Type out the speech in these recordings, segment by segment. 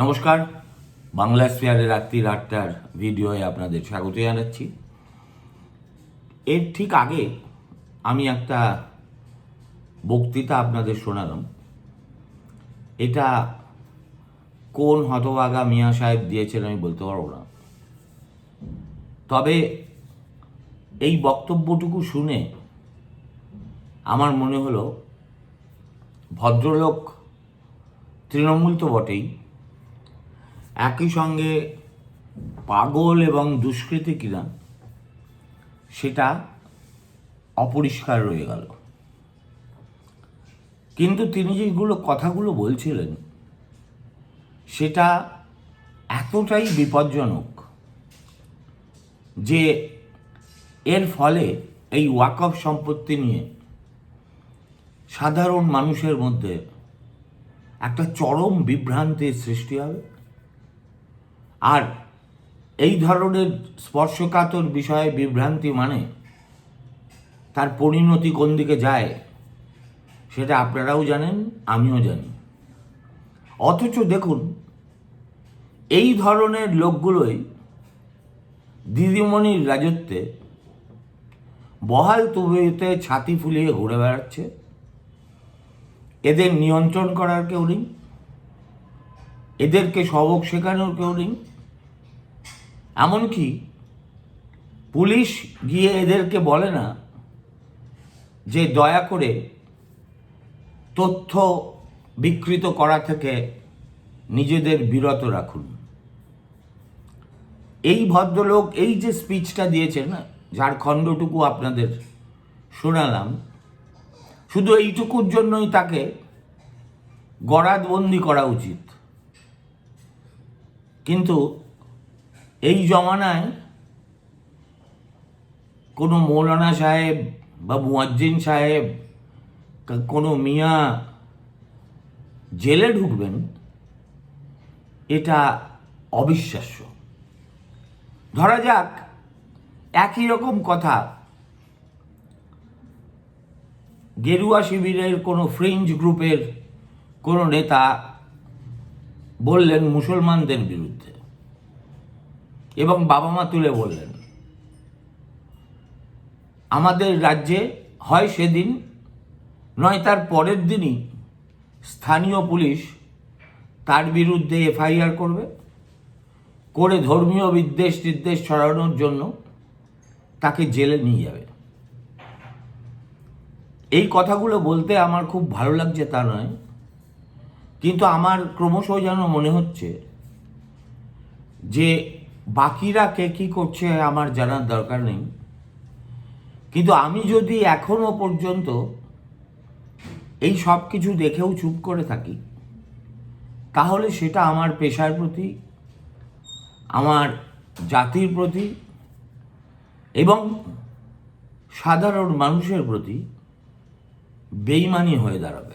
নমস্কার, বাংলা স্পেয়ারের রাত্রির আটটার ভিডিওয়ে আপনাদের স্বাগত জানাচ্ছি। এর ঠিক আগে আমি একটা বক্তৃতা আপনাদের শোনালাম। এটা কোন হতভাগা মিয়া সাহেব দিয়েছেন আমি বলতে পারব না। তবে এই বক্তব্যটুকু শুনে আমার মনে হলো, ভদ্রলোক তৃণমূল তো বটেই। একই সঙ্গে পাগল এবং দুষ্কৃতী কিনা সেটা অপরিষ্কার রয়ে গেল। কিন্তু তিনি যেগুলো কথাগুলো বলছিলেন, সেটা এতটাই বিপজ্জনক যে এর ফলে এই ওয়াকফ সম্পত্তি নিয়ে সাধারণ মানুষের মধ্যে একটা চরম বিভ্রান্তির সৃষ্টি হবে। আর এই ধরনের স্পর্শকাতর বিষয়ে বিভ্রান্তি মানে তার পরিণতি কোন দিকে যায়, সেটা আপনারাও জানেন, আমিও জানি। অথচ দেখুন, এই ধরনের লোকগুলোই দিদিমণির রাজত্বে বহাল তবিয়তে ছাতি ফুলিয়ে ঘুরে বেড়াচ্ছে। এদের নিয়ন্ত্রণ করার কেউ নেই, এদেরকে সবক শেখানোর কেউ নেই এমনকি পুলিশ গিয়ে এদেরকে বলে না যে দয়া করে তথ্য বিকৃত করা থেকে নিজেদের বিরত রাখুন। এই ভদ্রলোক এই যে স্পিচটা দিয়েছেন, না, যার খণ্ডটুকু আপনাদের শোনালাম, শুধু এইটুকুর জন্যই তাকে গরাদবন্দি করা উচিত। কিন্তু এই জমানায় কোনো মৌলানা সাহেব বা মুয়াজ্জিন সাহেব কোনো মিয়া জেলে ঢুকবেন, এটা অবিশ্বাস্য। ধরা যাক, একই রকম কথা, গেরুয়া শিবিরের কোনো ফ্রেঞ্চ গ্রুপের কোনো নেতা বললেন মুসলমানদের বিরুদ্ধে। এবং বাবা মা তুলে বললেন, আমাদের রাজ্যে হয় সেদিন, নয় তার পরের দিনই স্থানীয় পুলিশ তার বিরুদ্ধে এফআইআর করবে, করে ধর্মীয় বিদ্বেষ নির্দেশ ছড়ানোর জন্য তাকে জেলে নিয়ে যাবে। এই কথাগুলো বলতে আমার খুব ভালো লাগছে তা নয়, কিন্তু আমার ক্রমশ যেন মনে হচ্ছে যে বাকিরা কে কী করছে আমার জানার দরকার নেই। কিন্তু আমি যদি এখনও পর্যন্ত এই সব কিছু দেখেও চুপ করে থাকি, তাহলে সেটা আমার পেশার প্রতি, আমার জাতির প্রতি এবং সাধারণ মানুষের প্রতি বেইমানি হয়ে দাঁড়াবে।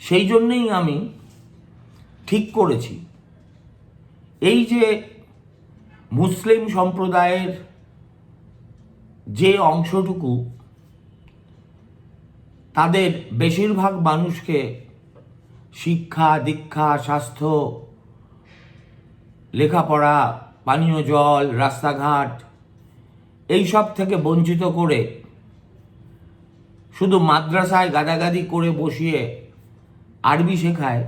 সেই জন্যেই আমি ঠিক করেছি। এই যে মুসলিম সম্প্রদায়ের যে অংশটুকু তাদের বেশিরভাগ মানুষকে শিক্ষা, দীক্ষা, স্বাস্থ্য, লেখাপড়া, পানীয় জল, রাস্তাঘাট, এইসব থেকে বঞ্চিত করে শুধু মাদ্রাসায় গাদাগাদি করে বসিয়ে আরবি শেখায়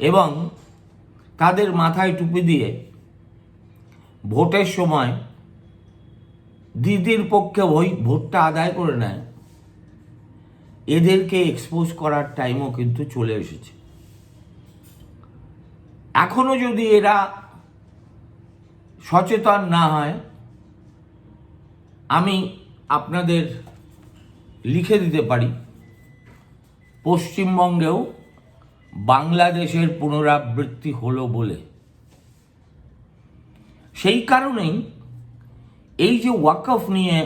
এবং তাদের মাথায় টুপি দিয়ে ভোটের সময় দিদির পক্ষে ওই ভোটটা আদায় করে নেয়। এদেরকে এক্সপোজ করার টাইমও কিন্তু চলে এসেছে। এখনও যদি এরা সচেতন না হয়, আমি আপনাদের লিখে দিতে পারি, পশ্চিমবঙ্গেও বাংলাদেশের পুনরাবৃত্তি হলো বলে। সেই কারণেই এই যে ওয়াকফ নিয়ে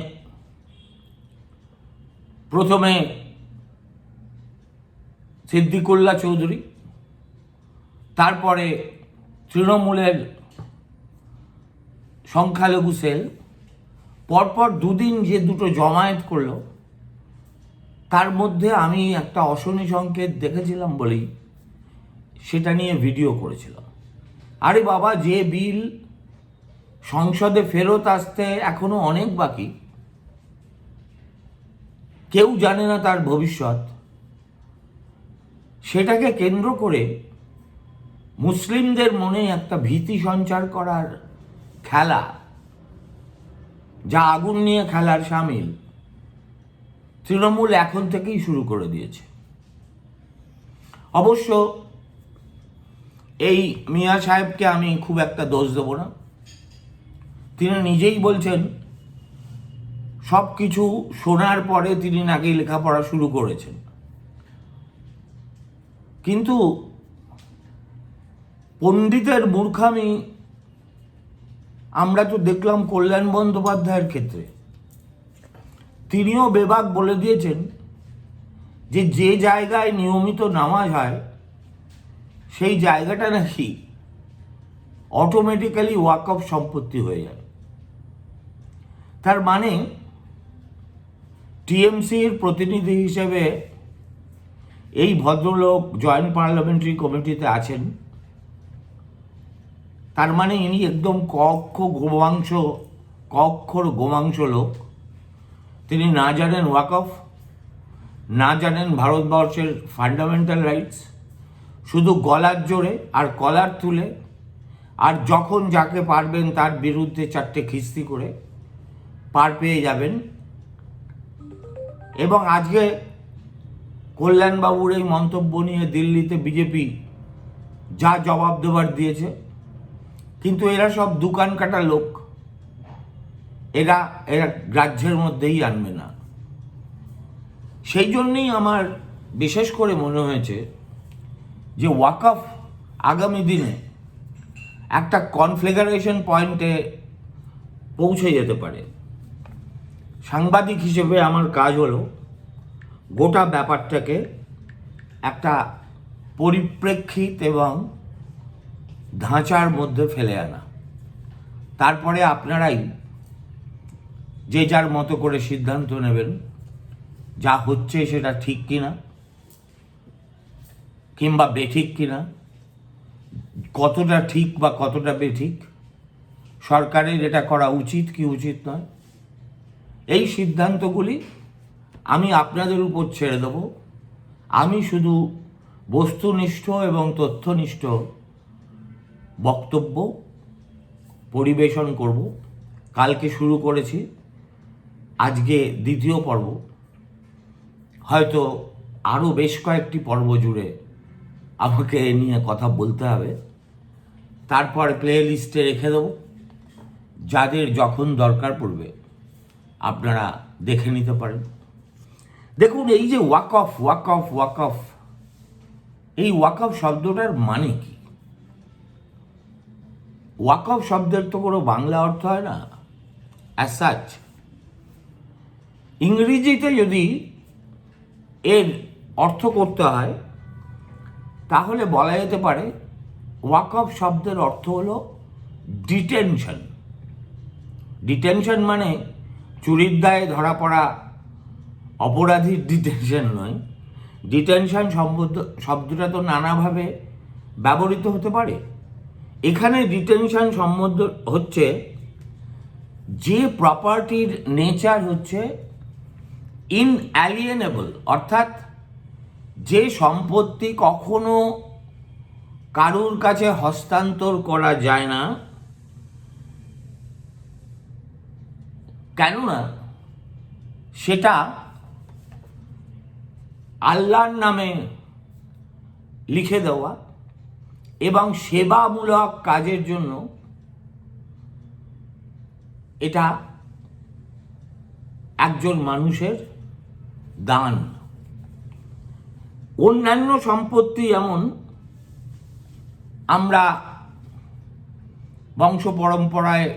প্রথমে সিদ্দিকুল্লাহ চৌধুরী, তারপরে তৃণমূলের সংখ্যালঘু সেল, পরপর দুদিন যে দুটো জমায়েত করল, তার মধ্যে আমি একটা অশনি সংকেত দেখেছিলাম বলেই সেটা নিয়ে ভিডিও করেছিলাম। আরে বাবা, যে বিল সংসদে ফেরত আসতে এখনও অনেক বাকি। কেউ জানে না তার ভবিষ্যৎ। সেটাকে কেন্দ্র করে মুসলিমদের মনে একটা ভীতি সঞ্চার করার খেলা, যা আগুন নিয়ে খেলার সামিল, তৃণমূল এখন থেকেই শুরু করে দিয়েছে। অবশ্য এই মিয়া সাহেবকে আমি খুব একটা দোষ দেব না। তিনি নিজেই বলছেন, সব কিছু শোনার পরে তিনি নাকি লেখাপড়া শুরু করেছেন। কিন্তু পণ্ডিতের মূর্খামি আমরা তো দেখলাম কল্যাণ বন্দ্যোপাধ্যায়ের ক্ষেত্রে। তিনিও বেবাক বলে দিয়েছেন যে যে জায়গায় নিয়মিত নামাজ হয়, সেই জায়গাটা নাকি অটোমেটিক্যালি ওয়াকফ সম্পত্তি হয়ে যায়। তার মানে টিএমসির প্রতিনিধি হিসেবে এই ভদ্রলোক জয়েন্ট পার্লামেন্টারি কমিটিতে আছেন। তার মানে ইনি একদম কক্ষ গোমাংস, কক্ষর গোমাংস লোক। তিনি না জানেন ওয়াকফ না জানেন ভারতবর্ষের ফান্ডামেন্টাল রাইটস। শুধু গলার জোরে আর কলার তুলে আর যখন যাকে পারবেন তার বিরুদ্ধে চারটে খিস্তি করে পার পেয়ে যাবেন। এবং আজকে কল্যাণবাবুর এই মন্তব্য নিয়ে দিল্লিতে বিজেপি যা জবাব দেবার দিয়েছে, কিন্তু এরা সব দোকান কাটা লোক। এরা এরা গ্রাহ্যের মধ্যেই আনবে না। সেই জন্যই আমার বিশেষ করে মনে হয়েছে যে ওয়াকফ আগামী দিনে একটা কনফ্লিগারেশন পয়েন্টে পৌঁছে যেতে পারে। সাংবাদিক হিসেবে আমার কাজ হলো গোটা ব্যাপারটাকে একটা পরিপ্রেক্ষিত এবং ধাঁচার মধ্যে ফেলে আনা। তারপরে আপনারাই যে যার মতো করে সিদ্ধান্ত নেবেন, যা হচ্ছে সেটা ঠিক কিনা, কিংবা বেঠিক কিনা, কতটা ঠিক বা কতটা বেঠিক, সরকারের এটা করা উচিত কি উচিত নয়। এই সিদ্ধান্তগুলি আমি আপনাদের উপর ছেড়ে দেব। আমি শুধু বস্তুনিষ্ঠ এবং তথ্যনিষ্ঠ বক্তব্য পরিবেশন করব। কালকে শুরু করেছি। আজকে দ্বিতীয় পর্ব। হয়তো আরও বেশ কয়েকটি পর্ব জুড়ে আমাকে এ নিয়ে কথা বলতে হবে। তারপর প্লে লিস্টে রেখে দেবো। যাদের যখন দরকার পড়বে। আপনারা দেখে নিতে পারেন। দেখুন, এই যে ওয়াক অফ ওয়াক অফ ওয়াক অফ এই ওয়াক অফ শব্দটার মানে কি? ওয়াক অফ শব্দের তো কোনো বাংলা অর্থ হয় না। অ্যাজ সাচ ইংরেজিতে যদি এর অর্থ করতে হয়, তাহলে বলা যেতে পারে ওয়াক অফ শব্দের অর্থ হলো ডিটেনশন ডিটেনশন মানে চুরির দায়ে ধরা পড়া অপরাধীর ডিটেনশন নয়। ডিটেনশন শব্দ শব্দটা তো নানাভাবে ব্যবহৃত হতে পারে। এখানে ডিটেনশন সম্বন্ধ হচ্ছে যে প্রপার্টির নেচার হচ্ছে ইনঅ্যালিয়েনেবল অর্থাৎ যে সম্পত্তি কখনো কারুর কাছে হস্তান্তর করা যায় না। কেননা সেটা আল্লাহর নামে লিখে দেওয়া এবং সেবামূলক কাজের জন্য এটা একজন মানুষের দান। অন্যান্য সম্পত্তি যেমন আমরা বংশ পরম্পরায়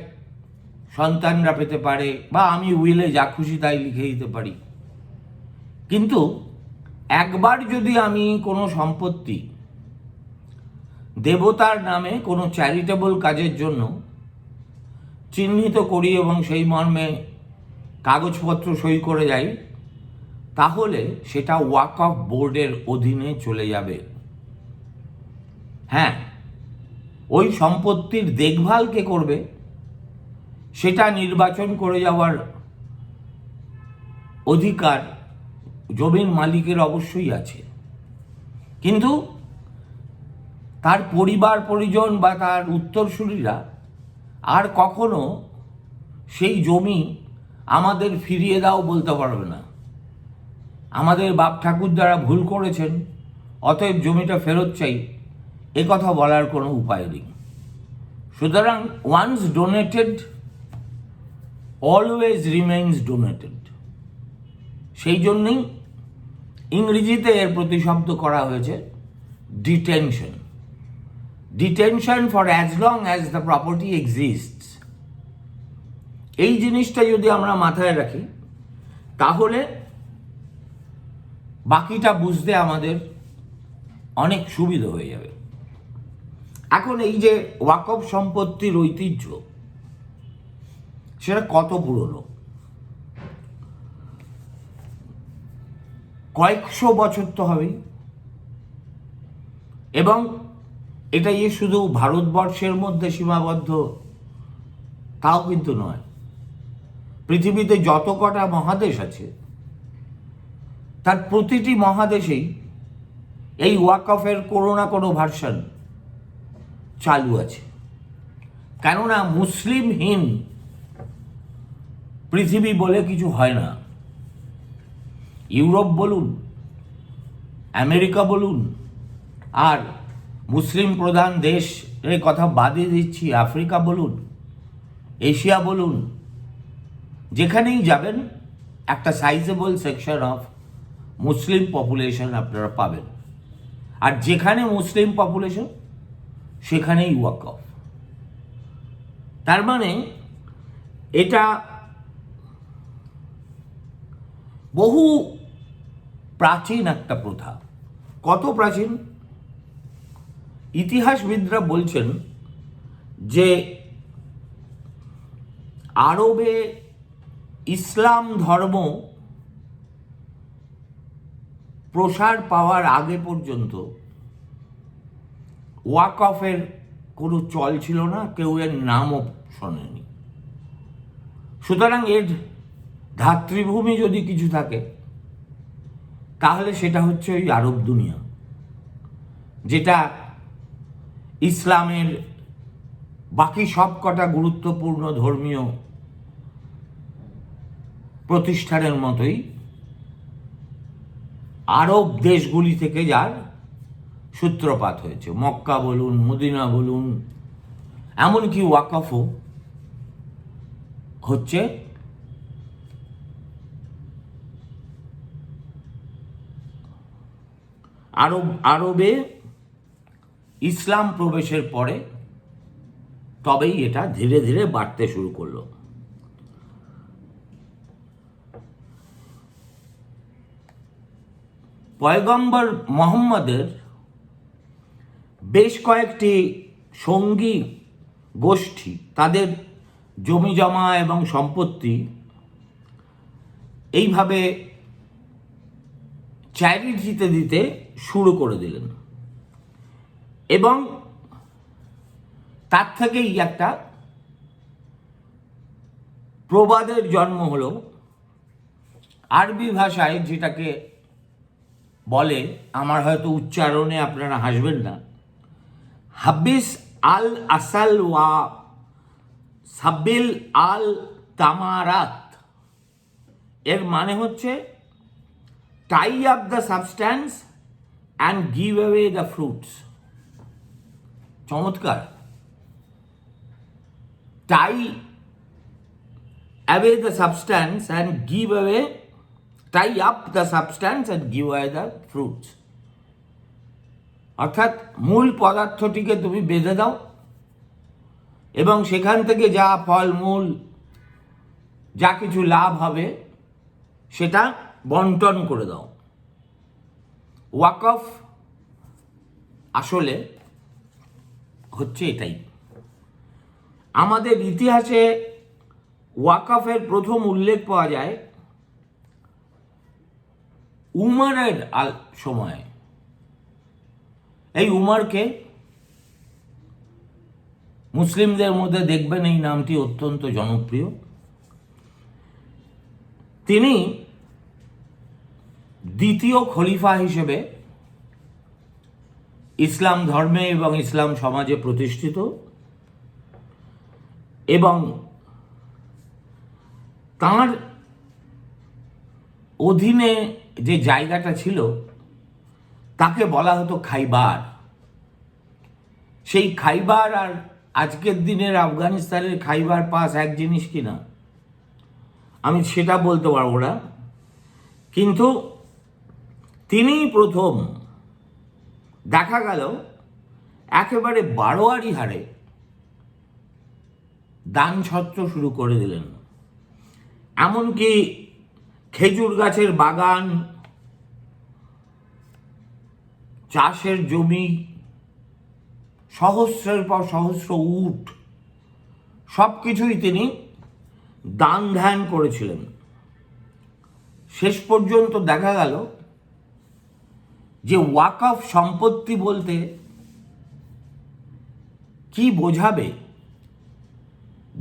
সন্তানরা পেতে পারে, বা আমি উইলে যা খুশি তাই লিখে দিতে পারি। কিন্তু একবার যদি আমি কোনো সম্পত্তি দেবতার নামে কোনো চ্যারিটেবল কাজের জন্য চিহ্নিত করি এবং সেই মর্মে কাগজপত্র সই করে যাই, তাহলে সেটা ওয়াক অফ বোর্ডের অধীনে চলে যাবে। হ্যাঁ ওই সম্পত্তির দেখভাল কে করবে? সেটা নির্বাচন করে যাওয়ার অধিকার জমির মালিকের অবশ্যই আছে। কিন্তু তার পরিবার, পরিজন বা তার উত্তরসূরিরা আর কখনো সেই জমি আমাদের ফিরিয়ে দাও বলতে পারবে না। আমাদের বাপ ঠাকুর দ্বারা ভুল করেছেন, অতএব জমিটা ফেরত চাই, এ কথা বলার কোনো উপায় নেই। সুতরাং once donated always remains donated সেই জন্যেই ইংরেজিতে এর প্রতিশব্দ করা হয়েছে detention detention for as long as the property exists এই জিনিসটা যদি আমরা মাথায় রাখি, তাহলে বাকিটা বুঝতে আমাদের অনেক সুবিধা হয়ে যাবে। এখন এই যে ওয়াকফ সম্পত্তির ঐতিহ্য সেটা কত পুরনো? কয়েকশো বছর তো হবেই। এবং এটা যে শুধু ভারতবর্ষের মধ্যে সীমাবদ্ধ, তাও কিন্তু নয়। পৃথিবীতে যত কটা মহাদেশ আছে, তার প্রতিটি মহাদেশেই এই ওয়াকফের কোনো না কোনো ভার্সন চালু আছে। কেননা মুসলিমহীন পৃথিবী বলে কিছু হয় না। ইউরোপ বলুন, আমেরিকা বলুন, আর মুসলিম প্রধান দেশের কথা বাদে দিচ্ছি, আফ্রিকা বলুন, এশিয়া বলুন, যেখানেই যাবেন, একটা sizeable section of Muslim population আপনারা পাবেন। আর যেখানে মুসলিম পপুলেশন সেখানেই ওয়াক অফ তার মানে এটা বহু প্রাচীন একটা প্রথা। কত প্রাচীন? ইতিহাসবিদরা বলছেন যে আরবে ইসলাম ধর্ম প্রসার পাওয়ার আগে পর্যন্ত ওয়াক অফের কোনো চল ছিল না, কেউ এর নামও শোনেনি। সুতরাং এর ধাত্রীভূমি যদি কিছু থাকে, তাহলে সেটা হচ্ছে ওই আরব দুনিয়া, যেটা ইসলামের বাকি সব কটা গুরুত্বপূর্ণ ধর্মীয় প্রতিষ্ঠানের মতোই আরব দেশগুলি থেকে যার সূত্রপাত হয়েছে। মক্কা বলুন, মদিনা বলুন, এমনকি ওয়াকফও হচ্ছে আরব, আরবে ইসলাম প্রবেশের পরে তবেই এটা ধীরে ধীরে বাড়তে শুরু করল। পয়গম্বর মোহাম্মদের বেশ কয়েকটি সঙ্গী গোষ্ঠী, তাদের জমি জমা এবং সম্পত্তি এইভাবে চ্যারিটিতে দিতে শুরু করে দিলেন। এবং তার থেকেই একটা প্রবাদের জন্ম হলো। আরবি ভাষায় যেটাকে বলে, আমার হয়তো উচ্চারণে আপনারা হাসবেন না, হাবিস আল আসাল ওয়া সাব্বিল আল তামারাত। এর মানে হচ্ছে tie up the substance and give away the fruits চমৎকার। Tie away the substance and give away tie up the substance and give away the fruits অর্থাৎ মূল পদার্থটিকে তুমি বেঁধে দাও এবং সেখান থেকে যা ফল, মূল, যা কিছু লাভ হবে, সেটা বন্টন করে দাও। ওয়াকফ আসলে হচ্ছে এটাই। আমাদের ইতিহাসে ওয়াকফের প্রথম উল্লেখ পাওয়া যায় উমারের আল সময়ে। এই উমারকে মুসলিমদের মধ্যে দেখবেন এই নামটি অত্যন্ত জনপ্রিয়। তিনি দ্বিতীয় খলিফা হিসেবে ইসলাম ধর্মে এবং ইসলাম সমাজে প্রতিষ্ঠিত এবং তার অধীনে যে জায়গাটা ছিল, তাকে বলা হতো খাইবার। সেই খাইবার আর আজকের দিনের আফগানিস্তানের খাইবার পাস এক জিনিস কিনা? আমি সেটা বলতে পারব না। কিন্তু তিনি প্রথম। দেখা গেল একেবারে বারোয়ারি হারে দান ছত্র শুরু করে দিলেন। এমনকি খেজুর গাছের বাগান, চাষের জমি, সহস্রের পর সহস্র উট সব কিছুই তিনি দান ধ্যান করেছিলেন। শেষ পর্যন্ত দেখা গেল যে ওয়াকফ সম্পত্তি বলতে কি বোঝাবে?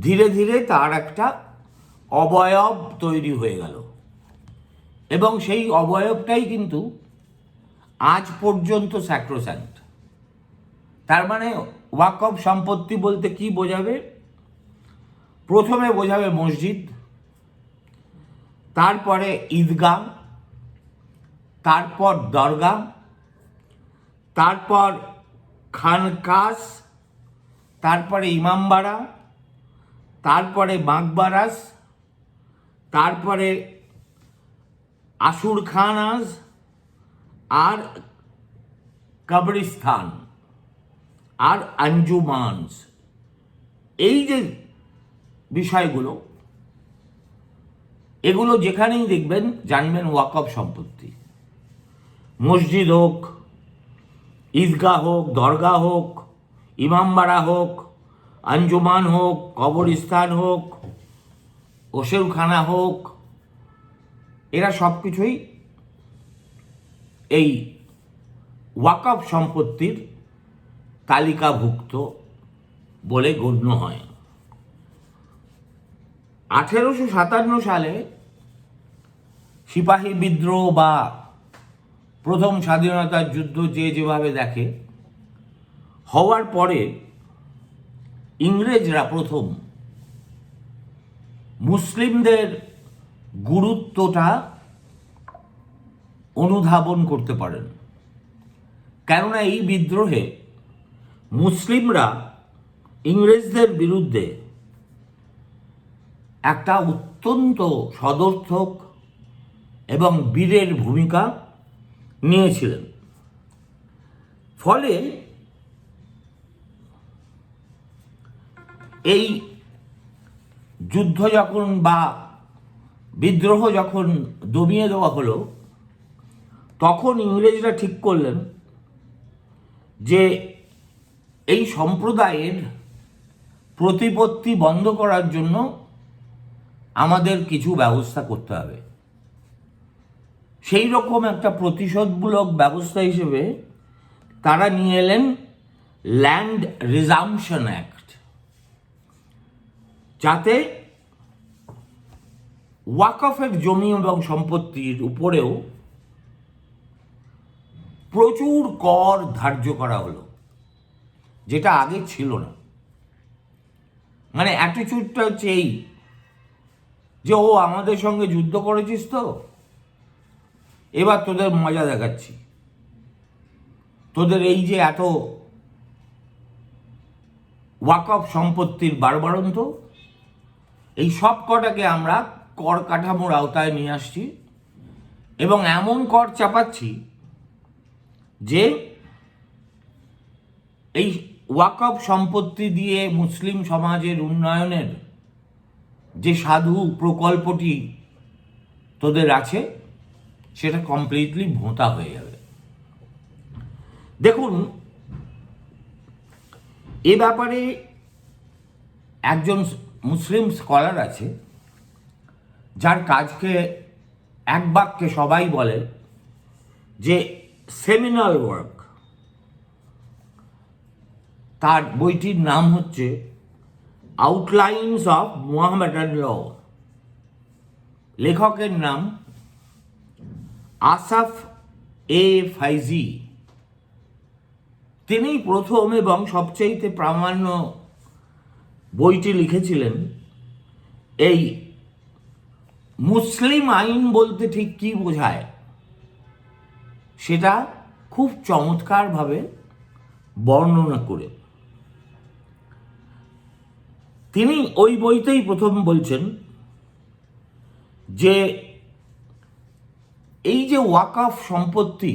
ধীরে ধীরে তার একটা অবয়ব তৈরি হয়ে গেল। এবং সেই অবয়বটাই কিন্তু আজ পর্যন্ত স্যাক্রোস্যান্ট তার মানে ওয়াকফ সম্পত্তি বলতে কি বোঝাবে? প্রথমে বোঝাবে মসজিদ, তারপরে ঈদগাহ তারপর দরগা, তারপর খানকাস, তারপরে ইমামবাড়া, তারপরে বাঁকবারাস তারপরে আসুর খানাজ আর কবরিস্তান আর আঞ্জুমানস। এই যে বিষয়গুলো, এগুলো যেখানেই দেখবেন জানবেন ওয়াকফ সম্পত্তি। মসজিদ হোক, ঈদগাহ হোক দরগা হোক, ইমামবাড়া হোক, আঞ্জুমান হোক, কবরস্থান হোক, ওসেরখানা হোক, এরা সব কিছুই এই ওয়াকফ সম্পত্তির তালিকাভুক্ত বলে গণ্য হয়। আঠেরোশো সাতান্ন সালে সিপাহী বিদ্রোহ বা প্রথম স্বাধীনতার যুদ্ধ যে যেভাবে দেখে, হওয়ার পরে ইংরেজরা প্রথম মুসলিমদের গুরুত্বটা অনুধাবন করতে পারেন। কেননা এই বিদ্রোহে মুসলিমরা ইংরেজদের বিরুদ্ধে একটা অত্যন্ত সদর্থক এবং বীরের ভূমিকা নিয়েছিলেন। ফলে এই যুদ্ধ যখন বা বিদ্রোহ যখন দমিয়ে দেওয়া হলো, তখন ইংরেজরা ঠিক করলেন যে এই সম্প্রদায়ের প্রতিপত্তি বন্ধ করার জন্য আমাদের কিছু ব্যবস্থা করতে হবে। সেই রকম একটা প্রতিশোধমূলক ব্যবস্থা হিসেবে তারা নিয়ে এলেন ল্যান্ড রিজামশন অ্যাক্ট যাতে ওয়াকফের জমি এবং সম্পত্তির উপরেও প্রচুর কর ধার্য করা হলো, যেটা আগে ছিল না। মানে অ্যাটিচিউডটা হচ্ছে এই, যে ও আমাদের সঙ্গে যুদ্ধ করেছিস তো? এবার তোদের মজা দেখাচ্ছি। তোদের এই যে এত ওয়াকফ সম্পত্তির বারবারন্ত, এই সব কটাকে আমরা কর কাঠামোর আওতায় নিয়ে আসছি এবং এমন কর চাপাচ্ছি যে এই ওয়াকফ সম্পত্তি দিয়ে মুসলিম সমাজের উন্নয়নের যে সাধু প্রকল্পটি তোদের আছে সেটা কমপ্লিটলি ভোঁতা হয়ে যাবে। দেখুন, এ ব্যাপারে একজন মুসলিম স্কলার আছে, যার কাজকে এক বাক্যে সবাই বলে যে সেমিনাল ওয়ার্ক তার বইটির নাম হচ্ছে আউটলাইন্স অফ মোহামেডান ল লেখকের নাম আসাফ এ ফাইজি। তিনি প্রথম এবং সবচেয়ে প্রামাণ্য বইটি লিখেছিলেন। এই মুসলিম আইন বলতে ঠিক কি বোঝায়? সেটা খুব চমৎকারভাবে বর্ণনা করে। তিনি ওই বইতেই প্রথম বলছেন যে এই যে ওয়াকফ সম্পত্তি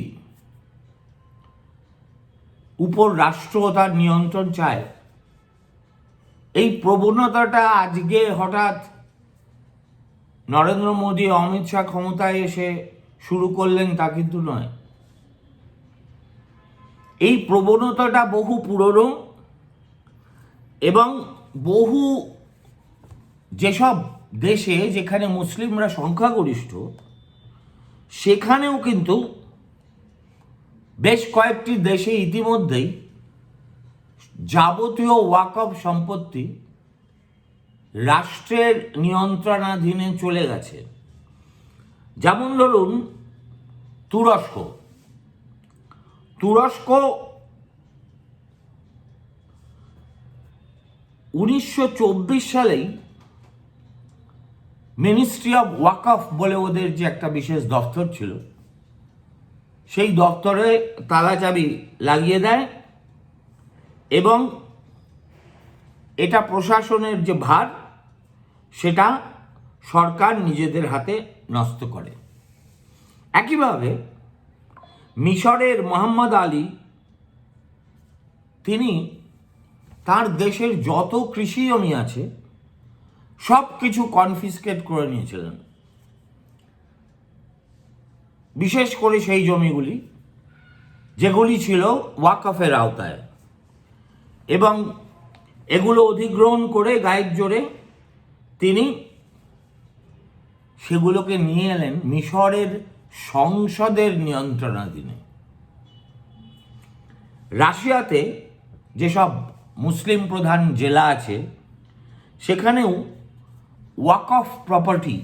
উপর রাষ্ট্র তার নিয়ন্ত্রণ চায়, এই প্রবণতাটা আজকে হঠাৎ নরেন্দ্র মোদী অমিত শাহ ক্ষমতায় এসে শুরু করলেন তা কিন্তু নয়। এই প্রবণতাটা বহু পুরনো এবং বহু যেসব দেশে যেখানে মুসলিমরা সংখ্যাগরিষ্ঠ সেখানেও কিন্তু বেশ কয়েকটি দেশে ইতিমধ্যেই যাবতীয় ওয়াকফ সম্পত্তি রাষ্ট্রের নিয়ন্ত্রণাধীনে চলে গেছে। যেমন ধরুন, তুরস্ক। তুরস্ক উনিশশো চব্বিশ সালেই মিনিস্ট্রি অফ ওয়াকফ বলে ওদের যে একটা বিশেষ দপ্তর ছিল, সেই দপ্তরে তালা চাবি লাগিয়ে দেয় এবং এটা প্রশাসনের যে ভার, সেটা সরকার নিজেদের হাতে নষ্ট করে। একইভাবে মিশরের মোহাম্মদ আলী, তিনি তার দেশের যত কৃষি জমি আছে সব কিছু কনফিসকেট করে নিয়েছিলেন। বিশেষ করে সেই জমিগুলি, যেগুলি ছিল ওয়াকফের আওতায়। এবং এগুলো অধিগ্রহণ করে গায়ের জোরে তিনি সেগুলোকে নিয়ে এলেন মিশরের সংসদের নিয়ন্ত্রণাধীনে। রাশিয়াতে যেসব মুসলিম প্রধান জেলা আছে, সেখানেও ওয়াকফ প্রপার্টি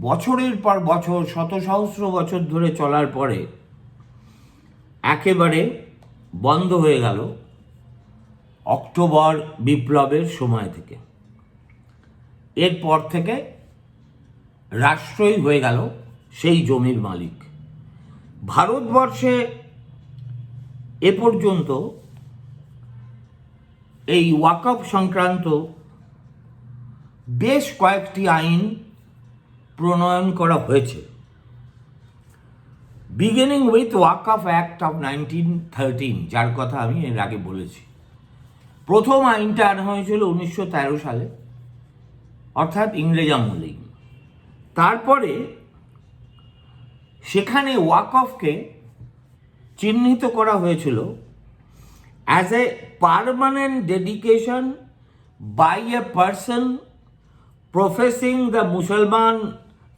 বছরের পর বছর শত সহস্র বছর ধরে চলার পরে একেবারে বন্ধ হয়ে গেল অক্টোবর বিপ্লবের সময় থেকে। এরপর থেকে রাষ্ট্রই হয়ে গেল সেই জমির মালিক। ভারতবর্ষে এ পর্যন্ত এই ওয়াকফ সংক্রান্ত বেশ কয়েকটি আইন প্রণয়ন করা হয়েছে। Beginning with Waqf act of nineteen thirteen যার কথা আমি এর আগে বলেছি। প্রথম আইনটা আনা হয়েছিল উনিশশো তেরো সালে, অর্থাৎ ইংরেজ আমলেই। তারপরে সেখানে ওয়াকফকে চিহ্নিত করা হয়েছিল as a permanent dedication by a person professing the মুসলমান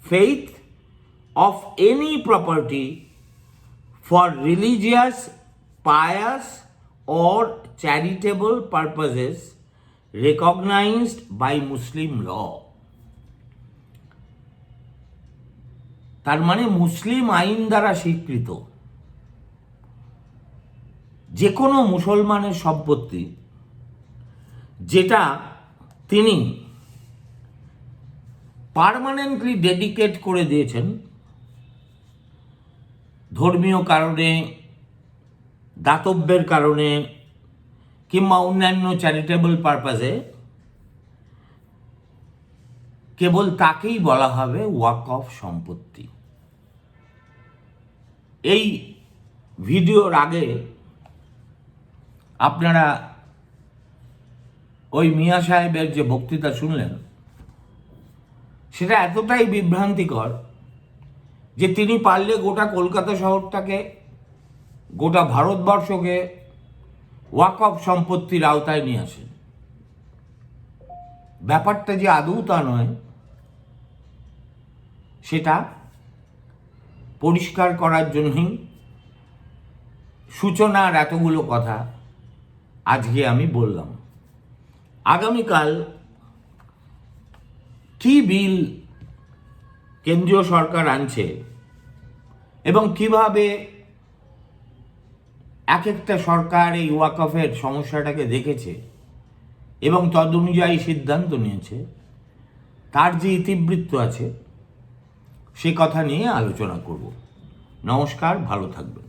faith of any property for religious, pious, or charitable purposes recognized by Muslim law. তার মানে মুসলিম আইন দ্বারা স্বীকৃত যে কোনো মুসলমানের সম্পত্তি যেটা তিনি পারমানেন্টলি ডেডিকেট করে দিয়েছেন ধর্মীয় কারণে, দাতব্যের কারণে, কিংবা অন্যান্য চ্যারিটেবল পারপাসে কেবল তাকেই বলা হবে ওয়াক অফ সম্পত্তি। এই ভিডিওর আগে আপনারা ওই মিয়া সাহেবের যে বক্তৃতা শুনলেন সেটা এতটাই বিভ্রান্তিকর যে তিনি পারলে গোটা কলকাতা শহরটাকে, গোটা ভারতবর্ষকে ওয়াকফ সম্পত্তির আওতায় নিয়ে আসেন। ব্যাপারটা যে আদৌ তা নয়, সেটা পরিষ্কার করার জন্যই সূচনার এতগুলো কথা আজকে আমি বললাম। আগামীকাল কি বিল কেন্দ্রীয় সরকার আনছে? এবং কীভাবে এক একটা সরকার এই ওয়াকফের সমস্যাটাকে দেখেছে এবং তদ অনুযায়ী সিদ্ধান্ত নিয়েছে? তার যে ইতিবৃত্ত আছে, সে কথা নিয়ে আলোচনা করব। নমস্কার, ভালো থাকবেন।